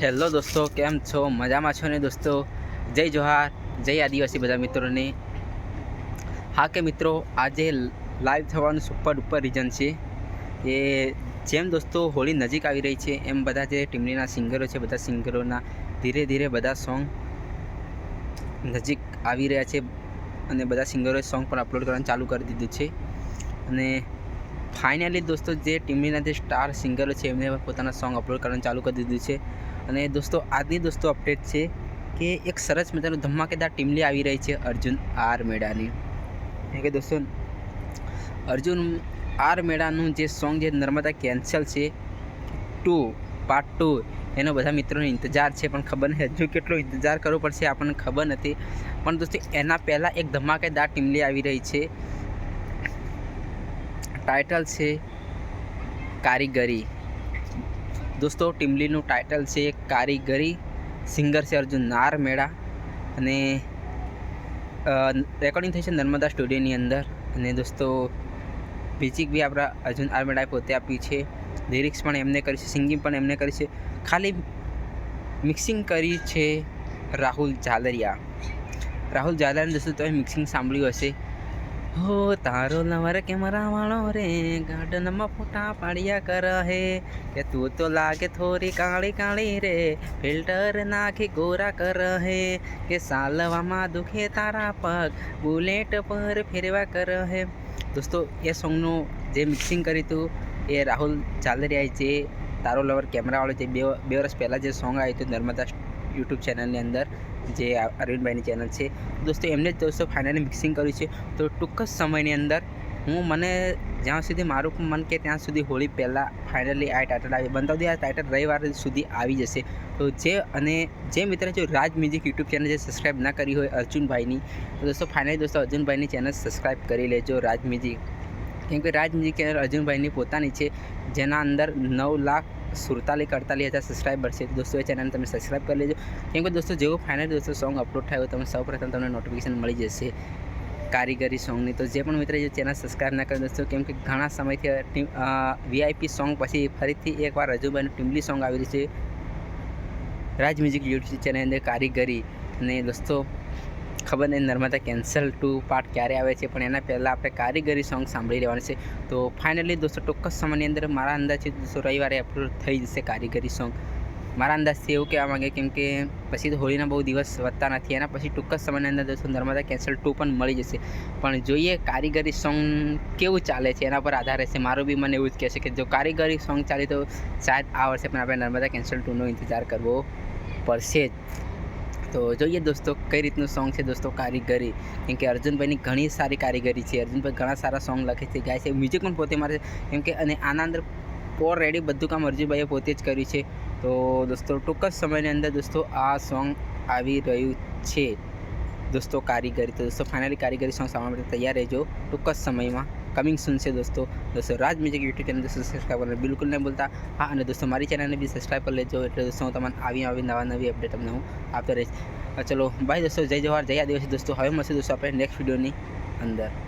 Hello દોસ્તો, કેમ છો? મજામાં છો ને દોસ્તો? જય જોહાર, જય આદિવાસી બધા મિત્રોને. હા કે મિત્રો, આજે લાઈવ થવાનું સુપર ઉપર રીઝન છે એ જેમ દોસ્તો હોળી નજીક આવી રહી છે, એમ બધા જે ટીમલીના સિંગરો છે, બધા સિંગરોના ધીરે ધીરે બધા સોંગ નજીક આવી રહ્યા છે અને બધા સિંગરોએ સોંગ પણ અપલોડ કરવાનું ચાલુ કરી દીધું છે. અને ફાઇનલી દોસ્તો, જે ટીમલીના જે સ્ટાર સિંગરો છે, એમને પોતાના સોંગ અપલોડ કરવાનું ચાલુ કરી દીધું છે. અને દોસ્તો, આજની દોસ્તો અપડેટ છે કે એક સરસ મજાનું ધમાકેદાર ટીમલી આવી રહી છે અર્જુન આર મેળાની. કે દોસ્તો, અર્જુન આર મેળાનું જે સોંગ જે નર્મદા કેન્સલ છે ટુ પાર્ટ ટુ એનો બધા મિત્રોને ઇંતજાર છે, પણ ખબર નહીં હજુ કેટલો ઇંતજાર કરવો પડશે, આપણને ખબર નથી. પણ દોસ્તો, એના પહેલાં એક ધમાકેદાર ટીમલી આવી રહી છે. ટાઇટલ છે કારીગરી. દોસ્તો, ટીમલીનું ટાઇટલ છે કારીગરી, સિંગર છે અર્જુન નાર મેળા અને રેકોર્ડિંગ થઈ છે નર્મદા સ્ટુડિયોની અંદર અને દોસ્તો મ્યુઝિક બી આપણા અર્જુન આર મેળાએ પોતે આપી છે. લિરિક્સ પણ એમને કરી છે સિંગિંગ પણ એમને કરી છે. ખાલી મિક્સિંગ કરી છે રાહુલ ઝાલરિયા. રાહુલ ઝાલરિયાને દોસ્તો તમે મિક્સિંગ સાંભળ્યું હશે. હો, તારો લવર કેમેરા વાળો રે, ગાર્ડનમાં ફોટા પાડ્યા કર હે. કે તું તો લાગે થોડી કાળી કાળી રે, ફિલ્ટર નાખી ગોરા કર હે. કે સાલવામાં દુખે તારા પગ, બુલેટ પર ફેરવા કર હે. દોસ્તો, એ સોંગનું જે મિક્સિંગ કર્યું હતું એ રાહુલ ચાલરિયાએ જે તારો લવર કેમેરાવાળો જે બે બે વર્ષ પહેલાં જે સોંગ આવ્યું હતું નર્મદા યુટ્યુબ ચેનલની અંદર જે અરવિંદભાઈની ચેનલ છે. દોસ્તો, એમને જ દોસ્તો ફાઇનલી મિક્સિંગ કર્યું છે. તો ટૂંક જ સમયની અંદર હું મને જ્યાં સુધી મારું મન કે ત્યાં સુધી હોળી પહેલાં ફાઇનલી આ ટાઇટલ આવી. બનતા સુધી આ ટાઇટલ રવિવાર સુધી આવી જશે. તો જે અને જે મિત્ર જો રાજ મ્યુઝિક યુટ્યુબ ચેનલ જે સબસ્ક્રાઈબ ના કરી હોય અર્જુનભાઈની, તો દોસ્તો ફાઇનલી દોસ્તો અર્જુનભાઈની ચેનલ સબસ્ક્રાઈબ કરી લેજો રાજ મ્યુઝિક કેમ કે રાજ મ્યુઝિક ચેનલ અર્જુનભાઈની પોતાની છે. જેના અંદર નવ લાખ સુડતાલીસ અડતાલીસ હજાર સબસ્ક્રાઈબર છે. દોસ્તો, એ ચેનલ તમે સબસ્ક્રાઈબ કરી લેજો. કેમ કે દોસ્તો, જેવું ફાઇનલ દોસ્તો સોંગ અપલોડ થાય તમે સૌપ્રથમ તમને નોટિફિકેશન મળી જશે. કારીગરી સોંગની તો જે પણ મિત્ર જે ચેનલ સબસ્ક્રાઈબ ના કરે દોસ્તો, કેમ કે ઘણા સમયથી વીઆઈપી સોંગ પછી ફરીથી એકવાર રજુભાઈનું ટીમલી સોંગ આવી છે. રાજ મ્યુઝિક યુટ્યુબ ચેનલ અંદર કારીગરી અને દોસ્તો ખબર નહીં, નર્મદા કેન્સલ ટુ પાર્ટ ક્યારે આવે છે, પણ એના પહેલાં આપણે કારીગરી સોંગ સાંભળી લેવાનું છે. તો ફાઇનલી દોસ્તો ચોક્કસ સમયની અંદર મારા અંદાજથી દોસ્તો રવિવારે અપલોડ થઈ જશે કારીગરી સોંગ મારા અંદાજથી એવું કહેવા માંગે કેમ કે પછી તો હોળીના બહુ દિવસ વધતા નથી, એના પછી ટૂંક જ સમયની અંદર દોસ્તો નર્મદા કેન્સલ ટુ પણ મળી જશે. પણ જોઈએ કારીગરી સોંગ કેવું ચાલે છે, એના પર આધાર રહેશે. મારું બી મને એવું જ કહેશે કે જો કારીગરી સોંગ ચાલે તો શાયદ આ વર્ષે પણ આપણે નર્મદા કેન્સલ ટુનો ઇંતજાર કરવો પડશે જ. તો જોઈએ દોસ્તો, કઈ રીતનું સોંગ છે દોસ્તો કારીગરી? કેમ કે અર્જુનભાઈની ઘણી સારી કારીગરી છે. અર્જુનભાઈ ઘણા સારા સોંગ લખે છે, ગાય છે મ્યુઝિક પણ પોતે મારે કેમ કે અને આના અંદર પોર રેડી બધું કામ અર્જુનભાઈએ પોતે જ કર્યું છે. તો દોસ્તો, ટૂંક જ સમયની અંદર દોસ્તો આ સોંગ આવી રહ્યું છે. દોસ્તો કારીગરી, તો દોસ્તો ફાઇનલી કારીગરી સોંગ સાંભળવા માટે તૈયાર રહેજો ટૂંક જ સમયમાં. કમિંગ સુન છે દોસ્તો દોસ્તો રાજ મ્યુઝિક યુટ્યુબ ચેનલ દોસ્તો સબસ્ક્રાઈબ કરવાનું બિલકુલ નહીં બોલતા હા અને દોસ્તો મારી ચેનલને બી સબસ્ક્રાઈબ કરી લેજો એટલે દોસ્તો હું તમને આવી આવી નવા નવી અપડેટ તમને હું આપતો રહીશ ચલો બાય દોસ્તો જય જવાહર જય આદિવાસી દોસ્તો હવે મળશે દોસ્તો આપણે નેક્સ્ટ વિડીયોની અંદર